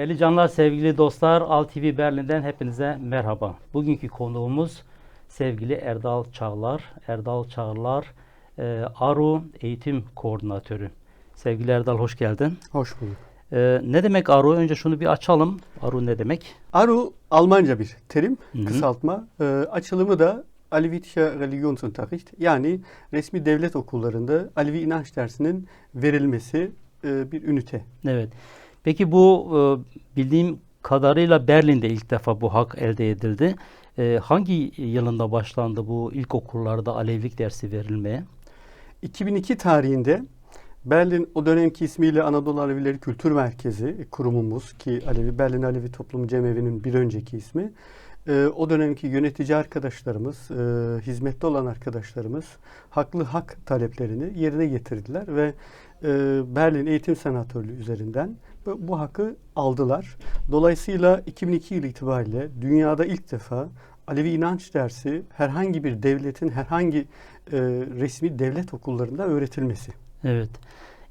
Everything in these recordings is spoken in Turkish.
Değerli canlar, sevgili dostlar, Al TV Berlin'den hepinize merhaba. Bugünkü konuğumuz sevgili Erdal Çağlar. Erdal Çağlar, e, ARU Eğitim Koordinatörü. Sevgili Erdal hoş geldin. Hoş bulduk. E, ne demek ARU? Önce şunu bir açalım. ARU ne demek? ARU Almanca bir terim, Hı hı. kısaltma. Ee, açılımı da Alevitische Religionsunterricht yani resmi devlet okullarında Alevi inanç dersinin verilmesi e, bir ünite. Evet. Peki bu e, bildiğim kadarıyla Berlin'de ilk defa bu hak elde edildi. E, hangi yılında başlandı bu ilkokullarda Alevilik dersi verilmeye? 2002 tarihinde Berlin o dönemki ismiyle Anadolu Alevileri Kültür Merkezi kurumumuz ki Alevi Berlin Alevi Toplumu Cemevi'nin bir önceki ismi. e, o dönemki yönetici arkadaşlarımız, e, hizmette olan arkadaşlarımız haklı hak taleplerini yerine getirdiler ve Berlin Eğitim Senatörlüğü üzerinden bu, hakkı aldılar. Dolayısıyla 2002 yılı itibariyle dünyada ilk defa Alevi inanç dersi herhangi bir devletin herhangi e, resmi devlet okullarında öğretilmesi. Evet.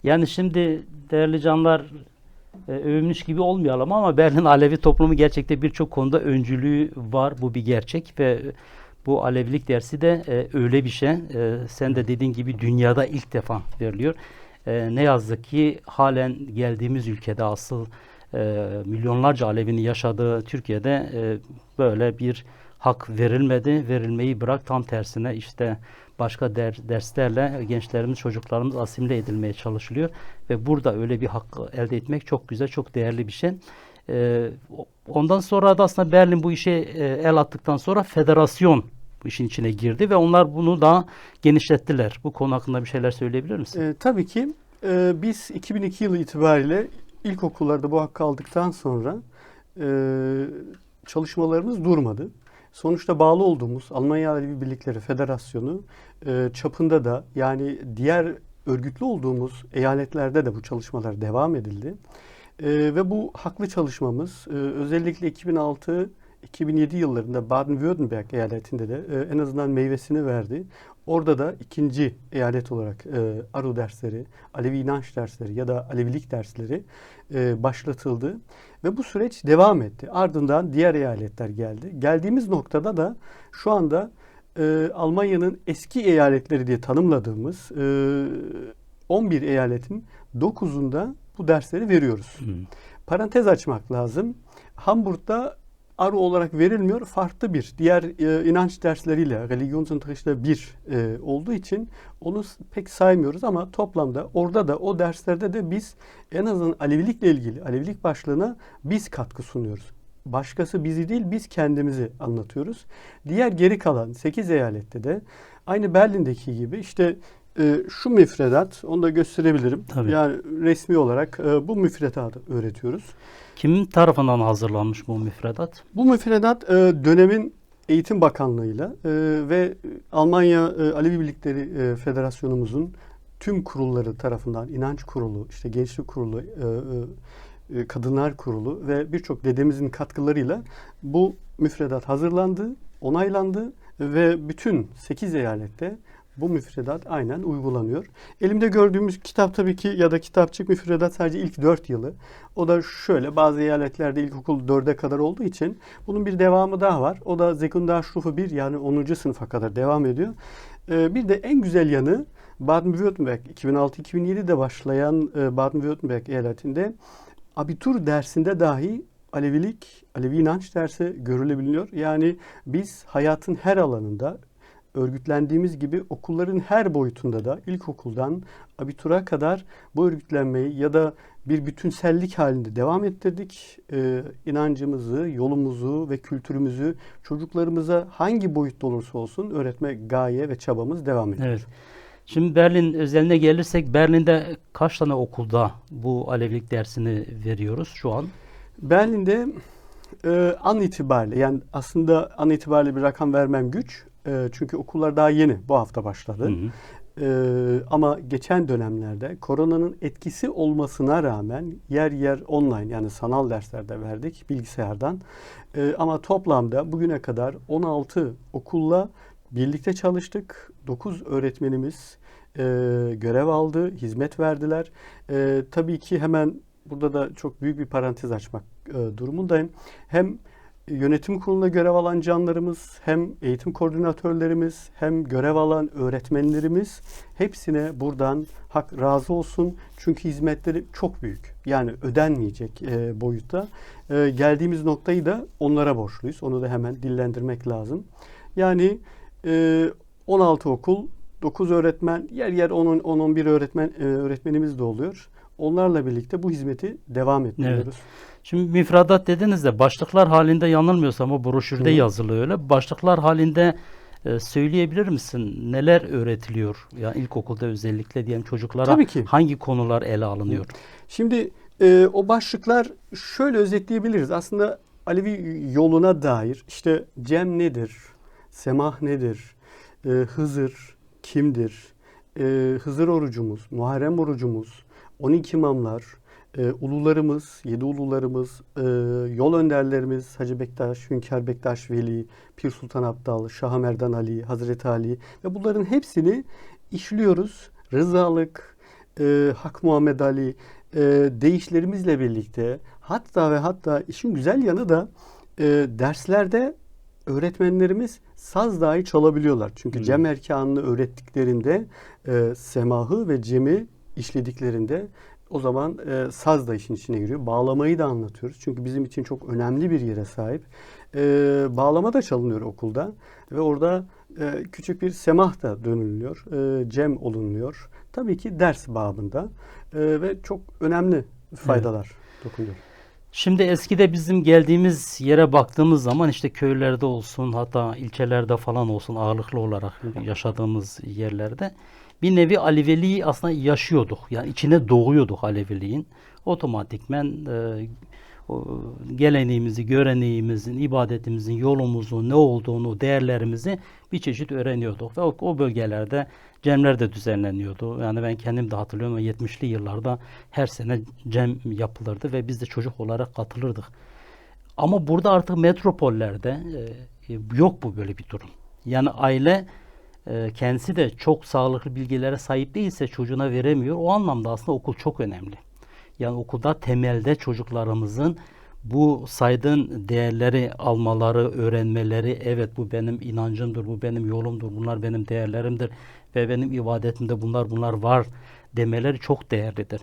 Yani şimdi değerli canlar e, övünmüş gibi olmayalım ama Berlin Alevi toplumu gerçekte birçok konuda öncülüğü var. Bu bir gerçek ve bu Alevilik dersi de e, öyle bir şey. E, sen de dediğin gibi dünyada ilk defa veriliyor. E, ne yazık ki halen geldiğimiz ülkede asıl e, milyonlarca Alevinin yaşadığı Türkiye'de e, böyle bir hak verilmedi. Verilmeyi bırak tam tersine işte başka der, derslerle gençlerimiz, çocuklarımız asimile edilmeye çalışılıyor. Ve burada öyle bir hak elde etmek çok güzel, çok değerli bir şey. Ee, ondan sonra da aslında Berlin bu işe e, el attıktan sonra federasyon bu işin içine girdi ve onlar bunu daha genişlettiler. Bu konu hakkında bir şeyler söyleyebilir misin? E, tabii ki e, biz 2002 yılı itibariyle ilkokullarda bu hakkı aldıktan sonra e, çalışmalarımız durmadı. Sonuçta bağlı olduğumuz Almanya Alevi Birlikleri Federasyonu e, çapında da yani diğer örgütlü olduğumuz eyaletlerde de bu çalışmalar devam edildi. E, ve bu haklı çalışmamız e, özellikle 2006 2007 yıllarında Baden-Württemberg eyaletinde de e, en azından meyvesini verdi. Orada da ikinci eyalet olarak e, Aru dersleri, Alevi inanç dersleri ya da Alevilik dersleri e, başlatıldı. Ve bu süreç devam etti. Ardından diğer eyaletler geldi. Geldiğimiz noktada da şu anda e, Almanya'nın eski eyaletleri diye tanımladığımız e, 11 eyaletin 9'unda bu dersleri veriyoruz. Hı. Parantez açmak lazım. Hamburg'da Aru olarak verilmiyor. Farklı bir diğer e, inanç dersleriyle Religionsunterricht'te bir e, olduğu için onu pek saymıyoruz ama toplamda orada da o derslerde de biz en azından Alevilikle ilgili Alevilik başlığına biz katkı sunuyoruz. Başkası bizi değil biz kendimizi anlatıyoruz. Diğer geri kalan 8 eyalette de aynı Berlin'deki gibi işte e, şu müfredat onu da gösterebilirim. Tabii. Yani resmi olarak e, bu müfredatı öğretiyoruz. Kimin tarafından hazırlanmış bu müfredat? Bu müfredat e, dönemin Eğitim Bakanlığı'yla e, ve Almanya e, Alevi Birlikleri e, Federasyonumuzun tüm kurulları tarafından inanç kurulu, işte gençlik kurulu, e, e, e, kadınlar kurulu ve birçok dedemizin katkılarıyla bu müfredat hazırlandı, onaylandı ve bütün 8 eyalette bu müfredat aynen uygulanıyor. Elimde gördüğümüz kitap tabii ki ya da kitapçık müfredat sadece ilk 4 yılı. O da şöyle bazı eyaletlerde ilkokul 4'e kadar olduğu için bunun bir devamı daha var. O da Sekundarstufe 1 yani 10. sınıfa kadar devam ediyor. Ee, bir de en güzel yanı Baden-Württemberg 2006-2007'de başlayan e, Baden-Württemberg eyaletinde abitur dersinde dahi Alevilik, Alevi inanç dersi görülebiliyor. Yani biz hayatın her alanında örgütlendiğimiz gibi okulların her boyutunda da ilkokuldan abitura kadar bu örgütlenmeyi ya da bir bütünsellik halinde devam ettirdik. Ee, inancımızı, yolumuzu ve kültürümüzü çocuklarımıza hangi boyutta olursa olsun öğretme gaye ve çabamız devam ediyor. Evet. Şimdi Berlin özeline gelirsek Berlin'de kaç tane okulda bu Alevilik dersini veriyoruz şu an? Berlin'de e, an itibariyle yani aslında an itibariyle bir rakam vermem güç. E, çünkü okullar daha yeni bu hafta başladı. Hı hı. Ee, ama geçen dönemlerde koronanın etkisi olmasına rağmen yer yer online yani sanal derslerde verdik bilgisayardan. Ee, ama toplamda bugüne kadar 16 okulla birlikte çalıştık. 9 öğretmenimiz e, görev aldı, hizmet verdiler. E, tabii ki hemen burada da çok büyük bir parantez açmak e, durumundayım. Hem yönetim kurulunda görev alan canlarımız, hem eğitim koordinatörlerimiz, hem görev alan öğretmenlerimiz hepsine buradan hak razı olsun. Çünkü hizmetleri çok büyük. Yani ödenmeyecek e, boyutta. E, geldiğimiz noktayı da onlara borçluyuz. Onu da hemen dillendirmek lazım. Yani e, 16 okul, 9 öğretmen, yer yer 10-11 öğretmen e, öğretmenimiz de oluyor. Onlarla birlikte bu hizmeti devam ettiriyoruz. Şimdi müfredat dediniz de başlıklar halinde yanılmıyorsam o broşürde Hı. yazılı öyle. Başlıklar halinde e, söyleyebilir misin? Neler öğretiliyor? Yani ilkokulda özellikle diyelim çocuklara Tabii ki. hangi konular ele alınıyor? Şimdi e, o başlıklar şöyle özetleyebiliriz. Aslında Alevi yoluna dair işte Cem nedir? Semah nedir? E, Hızır kimdir? E, Hızır orucumuz, Muharrem orucumuz, 12 imamlar, e, ulularımız, yedi ulularımız, e, yol önderlerimiz Hacı Bektaş, Hünkar Bektaş Veli, Pir Sultan Abdal, Şah Merdan Ali, Hazreti Ali ve bunların hepsini işliyoruz. Rızalık, e, Hak Muhammed Ali, e, değişlerimizle birlikte hatta ve hatta işin güzel yanı da e, derslerde öğretmenlerimiz saz dahi çalabiliyorlar. Çünkü Hmm. cem erkanını öğrettiklerinde e, semahı ve cemi işlediklerinde o zaman e, saz da işin içine giriyor. Bağlamayı da anlatıyoruz. Çünkü bizim için çok önemli bir yere sahip. E, bağlama da çalınıyor okulda ve orada e, küçük bir semah da dönülüyor. E, cem olunmuyor. Tabii ki ders babında e, ve çok önemli faydalar dokunuyor. Şimdi eskide bizim geldiğimiz yere baktığımız zaman işte köylerde olsun hatta ilçelerde falan olsun ağırlıklı olarak yaşadığımız yerlerde bir nevi Aleviliği aslında yaşıyorduk. Yani içine doğuyorduk Aleviliğin. Otomatikmen e, o geleneğimizi, göreneğimizin, ibadetimizin, yolumuzun ne olduğunu, değerlerimizi bir çeşit öğreniyorduk. Ve o, o bölgelerde cemler de düzenleniyordu. Yani ben kendim de hatırlıyorum ve 70'li yıllarda her sene cem yapılırdı ve biz de çocuk olarak katılırdık. Ama burada artık metropollerde e, yok bu böyle bir durum. Yani aile kendisi de çok sağlıklı bilgilere sahip değilse çocuğuna veremiyor. O anlamda aslında okul çok önemli. Yani okulda temelde çocuklarımızın bu saydığın değerleri almaları, öğrenmeleri, evet bu benim inancımdır, bu benim yolumdur, bunlar benim değerlerimdir ve benim ibadetimde bunlar bunlar var demeleri çok değerlidir.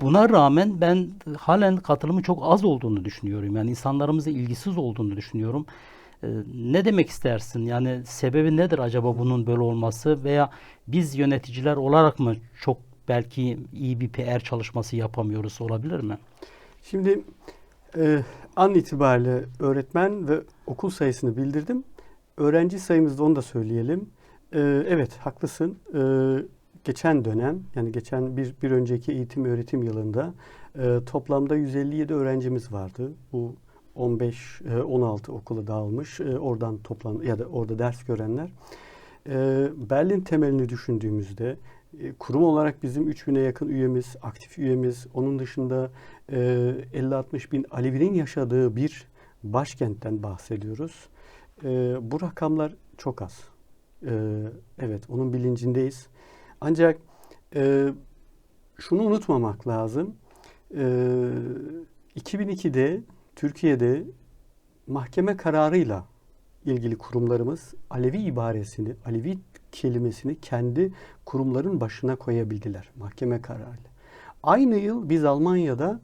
Buna rağmen ben halen katılımın çok az olduğunu düşünüyorum. Yani insanlarımızın ilgisiz olduğunu düşünüyorum. Ee, ne demek istersin? Yani sebebi nedir acaba bunun böyle olması veya biz yöneticiler olarak mı çok belki iyi bir PR çalışması yapamıyoruz olabilir mi? Şimdi e, an itibariyle öğretmen ve okul sayısını bildirdim. Öğrenci sayımızda onu da söyleyelim. E, evet haklısın. E, geçen dönem yani geçen bir, bir önceki eğitim öğretim yılında e, toplamda 157 öğrencimiz vardı. Bu 15 e, 16 okula dağılmış. E, oradan toplam ya da orada ders görenler. E, Berlin temelini düşündüğümüzde e, kurum olarak bizim 3000'e yakın üyemiz, aktif üyemiz, onun dışında e, 50-60 bin Alevinin yaşadığı bir başkentten bahsediyoruz. E, bu rakamlar çok az. E, evet, onun bilincindeyiz. Ancak e, şunu unutmamak lazım. E, 2002'de Türkiye'de mahkeme kararıyla ilgili kurumlarımız Alevi ibaresini, Alevi kelimesini kendi kurumların başına koyabildiler mahkeme kararıyla. Aynı yıl biz Almanya'da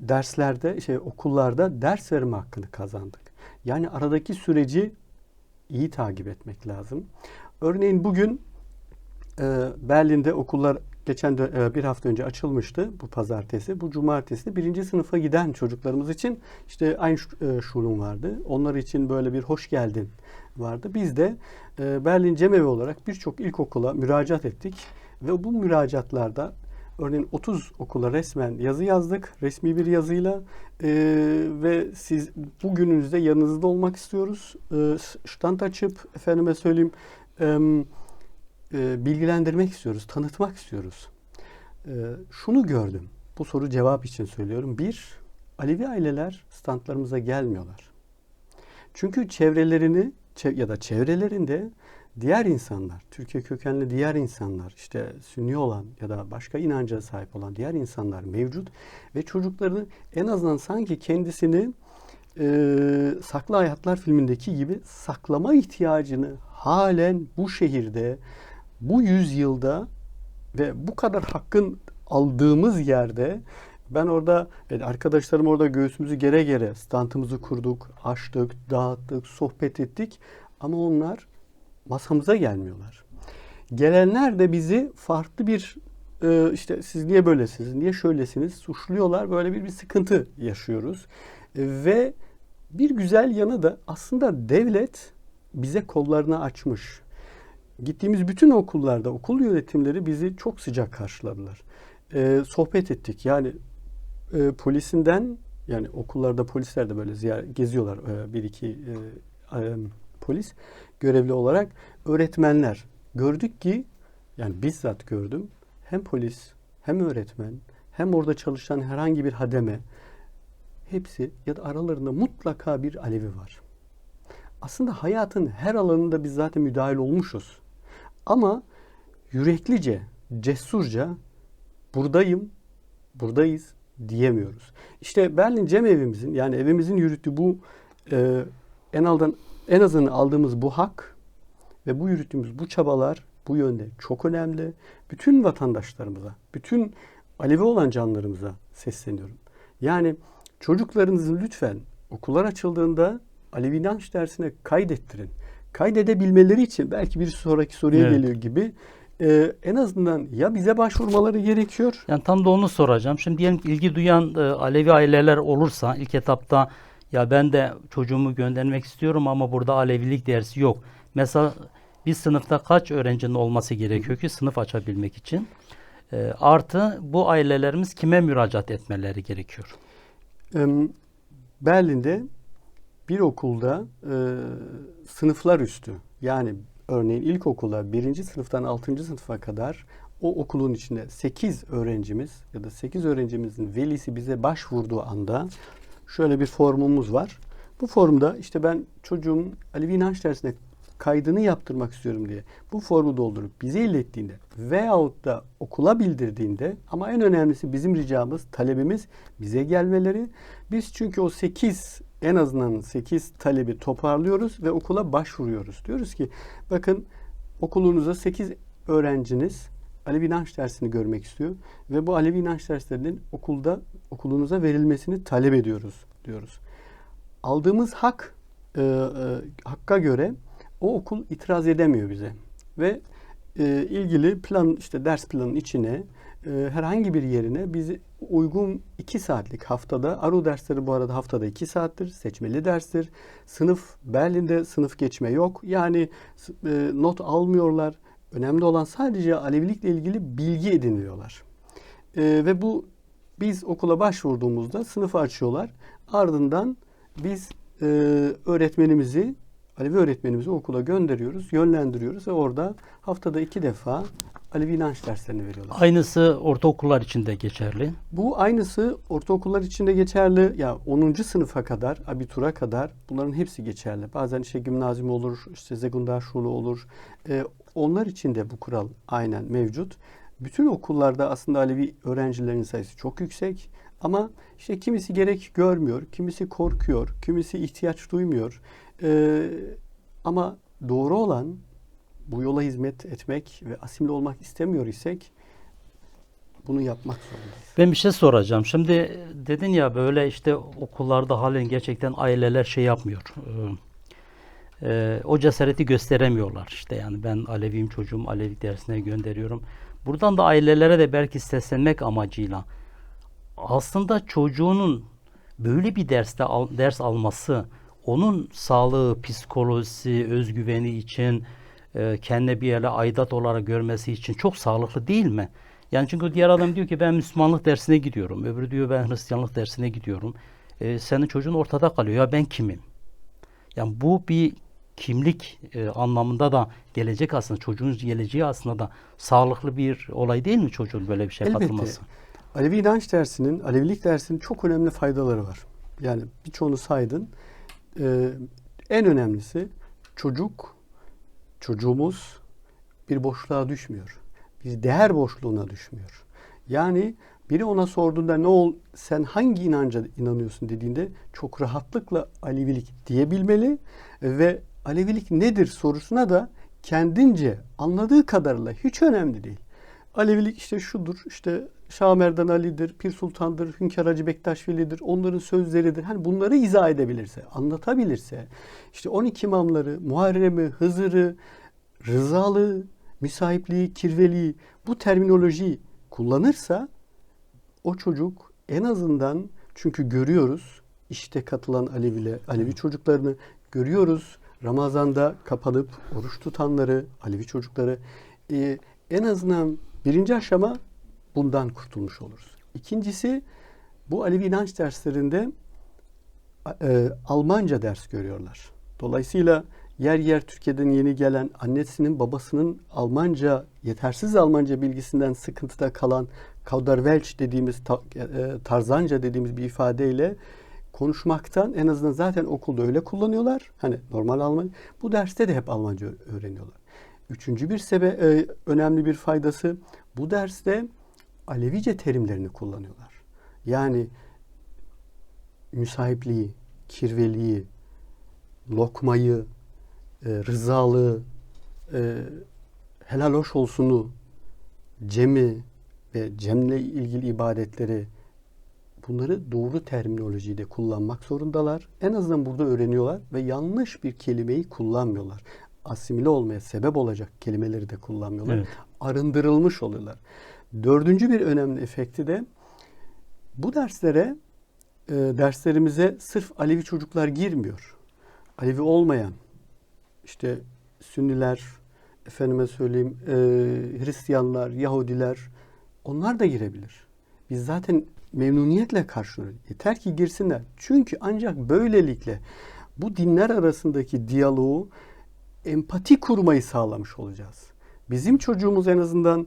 derslerde, şey okullarda ders verme hakkını kazandık. Yani aradaki süreci iyi takip etmek lazım. Örneğin bugün Berlin'de okullar geçen dö- e, bir hafta önce açılmıştı bu pazartesi. Bu cumartesi de birinci sınıfa giden çocuklarımız için işte aynı şulum vardı. Onlar için böyle bir hoş geldin vardı. Biz de e, Berlin Cemevi olarak birçok ilkokula müracaat ettik ve bu müracaatlarda örneğin 30 okula resmen yazı yazdık. Resmi bir yazıyla e, ve siz bugününüzde yanınızda olmak istiyoruz. E, stand açıp efendime söyleyeyim em, e, bilgilendirmek istiyoruz, tanıtmak istiyoruz. E, şunu gördüm. Bu soru cevap için söylüyorum. Bir, Alevi aileler standlarımıza gelmiyorlar. Çünkü çevrelerini çev- ya da çevrelerinde diğer insanlar, Türkiye kökenli diğer insanlar, işte Sünni olan ya da başka inanca sahip olan diğer insanlar mevcut ve çocukların en azından sanki kendisini e, Saklı Hayatlar filmindeki gibi saklama ihtiyacını halen bu şehirde, bu yüzyılda ve bu kadar hakkın aldığımız yerde ben orada arkadaşlarım orada göğsümüzü gere gere stantımızı kurduk, açtık, dağıttık, sohbet ettik ama onlar masamıza gelmiyorlar. Gelenler de bizi farklı bir e, işte siz niye böylesiniz, niye şöylesiniz suçluyorlar. Böyle bir, bir sıkıntı yaşıyoruz. Ve bir güzel yanı da aslında devlet bize kollarını açmış. Gittiğimiz bütün okullarda okul yönetimleri bizi çok sıcak karşıladılar. E, sohbet ettik. Yani e, polisinden yani okullarda polisler de böyle ziyaret geziyorlar e, bir iki e, e, polis görevli olarak öğretmenler gördük ki yani bizzat gördüm hem polis hem öğretmen hem orada çalışan herhangi bir hademe hepsi ya da aralarında mutlaka bir alevi var. Aslında hayatın her alanında biz zaten müdahil olmuşuz. Ama yüreklice, cesurca buradayım, buradayız diyemiyoruz. İşte Berlin Cem evimizin yani evimizin yürüttüğü bu e, en aldan en azından aldığımız bu hak ve bu yürüttüğümüz bu çabalar bu yönde çok önemli. Bütün vatandaşlarımıza, bütün Alevi olan canlarımıza sesleniyorum. Yani çocuklarınızı lütfen okullar açıldığında Alevi inanç dersine kaydettirin. Kaydedebilmeleri için belki bir sonraki soruya Evet. geliyor gibi e, en azından ya bize başvurmaları gerekiyor Yani tam da onu soracağım. Şimdi diyelim ki ilgi duyan e, Alevi aileler olursa ilk etapta ya ben de çocuğumu göndermek istiyorum ama burada Alevilik dersi yok. Mesela bir sınıfta kaç öğrencinin olması gerekiyor ki sınıf açabilmek için? E, artı bu ailelerimiz kime müracaat etmeleri gerekiyor? Berlin'de bir okulda e, sınıflar üstü yani örneğin ilkokula birinci sınıftan altıncı sınıfa kadar o okulun içinde 8 öğrencimiz ya da 8 öğrencimizin velisi bize başvurduğu anda şöyle bir formumuz var. Bu formda işte ben çocuğumun Alevi inanç dersine kaydını yaptırmak istiyorum diye bu formu doldurup bize ilettiğinde veyahut da okula bildirdiğinde ama en önemlisi bizim ricamız, talebimiz bize gelmeleri. Biz çünkü o 8 en azından 8 talebi toparlıyoruz ve okula başvuruyoruz. Diyoruz ki bakın okulunuza 8 öğrenciniz Alevi inanç dersini görmek istiyor ve bu Alevi inanç derslerinin okulda okulunuza verilmesini talep ediyoruz diyoruz. Aldığımız hak e, e, hakka göre o okul itiraz edemiyor bize ve e, ilgili plan işte ders planının içine herhangi bir yerine bizi uygun 2 saatlik haftada Aro dersleri bu arada haftada 2 saattir seçmeli derstir. Sınıf Berlin'de sınıf geçme yok. Yani e, not almıyorlar. Önemli olan sadece Alevilikle ilgili bilgi ediniyorlar. E, ve bu biz okula başvurduğumuzda sınıfı açıyorlar. Ardından biz e, öğretmenimizi Alevi öğretmenimizi okula gönderiyoruz, yönlendiriyoruz ve orada haftada iki defa Alevi inanç derslerini veriyorlar. Aynısı ortaokullar için de geçerli. Bu aynısı ortaokullar için de geçerli. Ya 10. sınıfa kadar, abitura kadar bunların hepsi geçerli. Bazen işte gimnazyum olur, işte Sekundarschule olur. Ee, onlar için de bu kural aynen mevcut. Bütün okullarda aslında Alevi öğrencilerin sayısı çok yüksek. Ama işte kimisi gerek görmüyor, kimisi korkuyor, kimisi ihtiyaç duymuyor. Ee, ama doğru olan bu yola hizmet etmek ve asimile olmak istemiyor isek bunu yapmak zorundayız. Ben bir şey soracağım. Şimdi dedin ya böyle işte okullarda halen gerçekten aileler şey yapmıyor. Ee, e, o cesareti gösteremiyorlar. İşte yani ben Aleviyim çocuğum Alevi dersine gönderiyorum. Buradan da ailelere de belki seslenmek amacıyla aslında çocuğunun böyle bir derste al- ders alması onun sağlığı, psikolojisi, özgüveni için e, kendine bir yere aidat olarak görmesi için çok sağlıklı değil mi? Yani çünkü diğer adam diyor ki ben Müslümanlık dersine gidiyorum. Öbürü diyor ben Hristiyanlık dersine gidiyorum. E, senin çocuğun ortada kalıyor. Ya ben kimim? Yani bu bir kimlik e, anlamında da gelecek aslında çocuğun geleceği aslında da sağlıklı bir olay değil mi çocuğun böyle bir şey Elbette. katılması? Alevi inanç dersinin, Alevilik dersinin çok önemli faydaları var. Yani birçoğunu saydın. Ee, en önemlisi çocuk çocuğumuz bir boşluğa düşmüyor. Bir değer boşluğuna düşmüyor. Yani biri ona sorduğunda ne ol sen hangi inanca inanıyorsun dediğinde çok rahatlıkla Alevilik diyebilmeli ve Alevilik nedir sorusuna da kendince anladığı kadarıyla hiç önemli değil. Alevilik işte şudur, işte Şah Merdan Ali'dir, Pir Sultan'dır, Hünkar Hacı Bektaş Veli'dir, onların sözleridir. Hani bunları izah edebilirse, anlatabilirse, işte 12 imamları, Muharrem'i, Hızır'ı, Rızalı, Müsahipliği, Kirveliği bu terminolojiyi kullanırsa o çocuk en azından çünkü görüyoruz işte katılan Aleviyle, Alevi çocuklarını görüyoruz. Ramazan'da kapanıp oruç tutanları, Alevi çocukları e, en azından birinci aşama bundan kurtulmuş oluruz. İkincisi bu Alevi inanç derslerinde e, Almanca ders görüyorlar. Dolayısıyla yer yer Türkiye'den yeni gelen annesinin babasının Almanca yetersiz Almanca bilgisinden sıkıntıda kalan Kauderwelsch dediğimiz ta, e, Tarzanca dediğimiz bir ifadeyle konuşmaktan en azından zaten okulda öyle kullanıyorlar. Hani normal Alman. Bu derste de hep Almanca öğreniyorlar. Üçüncü bir sebe e, önemli bir faydası bu derste Alevice terimlerini kullanıyorlar. Yani müsahipliği, kirveliği, lokmayı, e, rızalığı, e, helal hoş olsunu, cemi ve cemle ilgili ibadetleri bunları doğru terminolojide kullanmak zorundalar. En azından burada öğreniyorlar ve yanlış bir kelimeyi kullanmıyorlar. Asimile olmaya sebep olacak kelimeleri de kullanmıyorlar. Evet. Arındırılmış oluyorlar. Dördüncü bir önemli efekti de bu derslere e, derslerimize sırf Alevi çocuklar girmiyor. Alevi olmayan işte Sünniler, efendime söyleyeyim e, Hristiyanlar, Yahudiler onlar da girebilir. Biz zaten memnuniyetle karşılıyoruz. Yeter ki girsinler. Çünkü ancak böylelikle bu dinler arasındaki diyaloğu empati kurmayı sağlamış olacağız. Bizim çocuğumuz en azından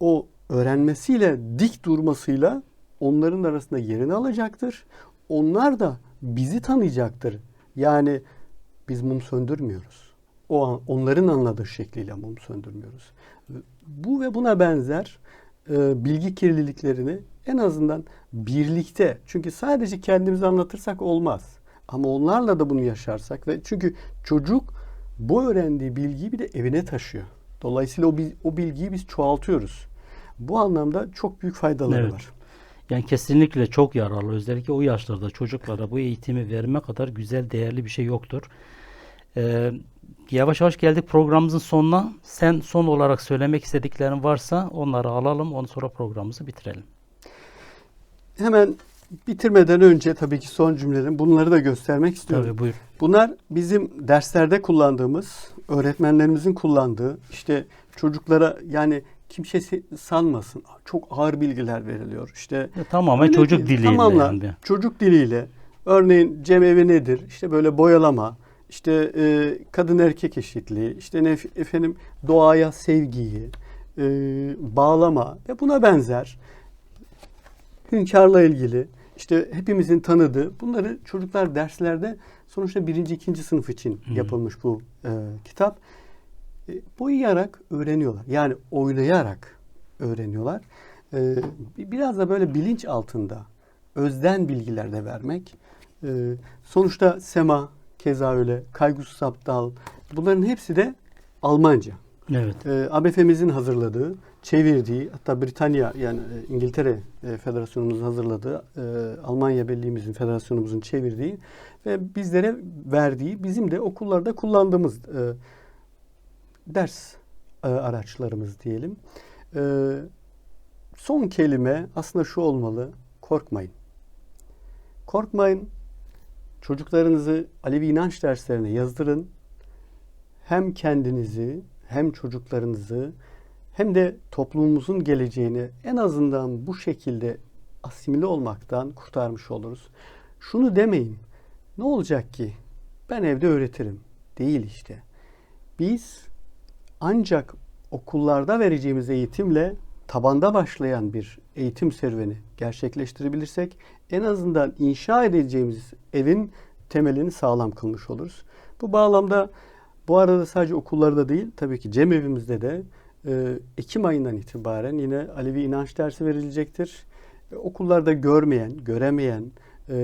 o öğrenmesiyle, dik durmasıyla onların arasında yerini alacaktır. Onlar da bizi tanıyacaktır. Yani biz mum söndürmüyoruz. O an, onların anladığı şekliyle mum söndürmüyoruz. Bu ve buna benzer e, bilgi kirliliklerini en azından birlikte çünkü sadece kendimizi anlatırsak olmaz. Ama onlarla da bunu yaşarsak ve çünkü çocuk bu öğrendiği bilgiyi bir de evine taşıyor. Dolayısıyla o, o bilgiyi biz çoğaltıyoruz. Bu anlamda çok büyük faydaları Evet. var. Yani kesinlikle çok yararlı. Özellikle o yaşlarda çocuklara bu eğitimi verme kadar güzel, değerli bir şey yoktur. Ee, yavaş yavaş geldik programımızın sonuna. Sen son olarak söylemek istediklerin varsa onları alalım. Ondan sonra programımızı bitirelim. Hemen bitirmeden önce tabii ki son cümlelerim bunları da göstermek istiyorum. Tabii buyur. Bunlar bizim derslerde kullandığımız, öğretmenlerimizin kullandığı, işte çocuklara yani kimse sanmasın. Çok ağır bilgiler veriliyor. İşte Ya, tamamen çocuk değil. diliyle Tamamen yani. çocuk diliyle. Örneğin cemevi nedir? İşte böyle boyalama, işte e, kadın erkek eşitliği, işte ne efendim doğaya sevgiyi, e, bağlama ve buna benzer hünkârla ilgili işte hepimizin tanıdığı bunları çocuklar derslerde sonuçta birinci ikinci sınıf için yapılmış bu e, kitap. E, boyayarak öğreniyorlar. Yani oynayarak öğreniyorlar. E, bi- biraz da böyle bilinç altında özden bilgiler de vermek. E, sonuçta sema keza öyle, kaygusuz aptal bunların hepsi de Almanca. Evet. E, ABF'mizin hazırladığı, çevirdiği, hatta Britanya yani İngiltere e, Federasyonumuzun hazırladığı, e, Almanya Birliğimizin, Federasyonumuzun çevirdiği ve bizlere verdiği, bizim de okullarda kullandığımız e, ders e, araçlarımız diyelim. E, son kelime aslında şu olmalı, korkmayın. Korkmayın, çocuklarınızı Alevi inanç derslerine yazdırın. Hem kendinizi hem çocuklarınızı hem de toplumumuzun geleceğini en azından bu şekilde asimile olmaktan kurtarmış oluruz. Şunu demeyin. Ne olacak ki? Ben evde öğretirim. Değil işte. Biz ancak okullarda vereceğimiz eğitimle tabanda başlayan bir eğitim serüveni gerçekleştirebilirsek en azından inşa edeceğimiz evin temelini sağlam kılmış oluruz. Bu bağlamda Bu arada sadece okullarda değil, tabii ki cemevimizde de e, Ekim ayından itibaren yine Alevi inanç dersi verilecektir. E, okullarda görmeyen, göremeyen e,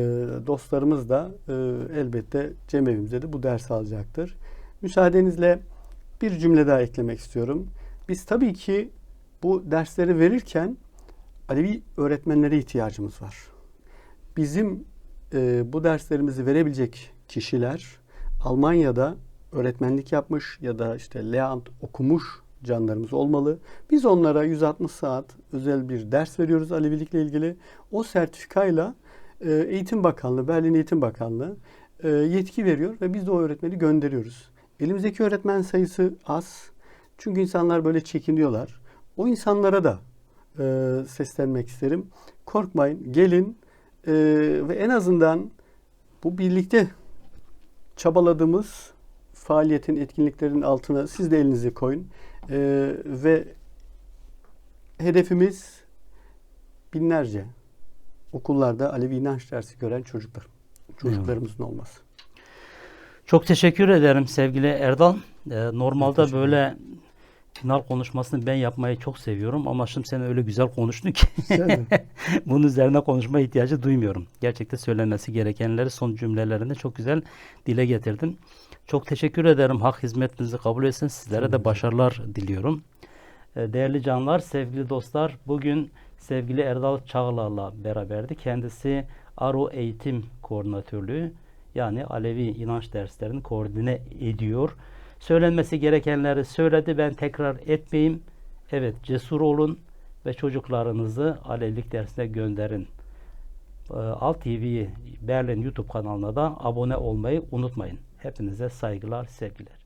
dostlarımız da e, elbette cemevimizde de bu dersi alacaktır. Müsaadenizle bir cümle daha eklemek istiyorum. Biz tabii ki bu dersleri verirken Alevi öğretmenlere ihtiyacımız var. Bizim e, bu derslerimizi verebilecek kişiler Almanya'da öğretmenlik yapmış ya da işte Lehant okumuş canlarımız olmalı. Biz onlara 160 saat özel bir ders veriyoruz Alevilikle ilgili. O sertifikayla e, Eğitim Bakanlığı, Berlin Eğitim Bakanlığı e, yetki veriyor ve biz de o öğretmeni gönderiyoruz. Elimizdeki öğretmen sayısı az. Çünkü insanlar böyle çekiniyorlar. O insanlara da e, seslenmek isterim. Korkmayın, gelin e, ve en azından bu birlikte çabaladığımız faaliyetin, etkinliklerin altına siz de elinizi koyun. E, ve hedefimiz binlerce okullarda Alevi inanç dersi gören çocuklar. Çocuklarımızın olması. Çok teşekkür ederim sevgili Erdal. Ee, normalde böyle final konuşmasını ben yapmayı çok seviyorum ama şimdi sen öyle güzel konuştun ki bunun üzerine konuşma ihtiyacı duymuyorum. Gerçekten söylenmesi gerekenleri son cümlelerinde çok güzel dile getirdin. Çok teşekkür ederim. Hak hizmetinizi kabul etsin. Sizlere de başarılar diliyorum. Ee, Değerli canlar, sevgili dostlar, bugün sevgili Erdal Çağlar'la beraberdi. Kendisi ARO Eğitim Koordinatörlüğü yani Alevi inanç derslerini koordine ediyor. Söylenmesi gerekenleri söyledi. Ben tekrar etmeyeyim. Evet, cesur olun ve çocuklarınızı Alevilik dersine gönderin. Ee, Alt TV Berlin YouTube kanalına da abone olmayı unutmayın. Hepinize saygılar, sevgiler.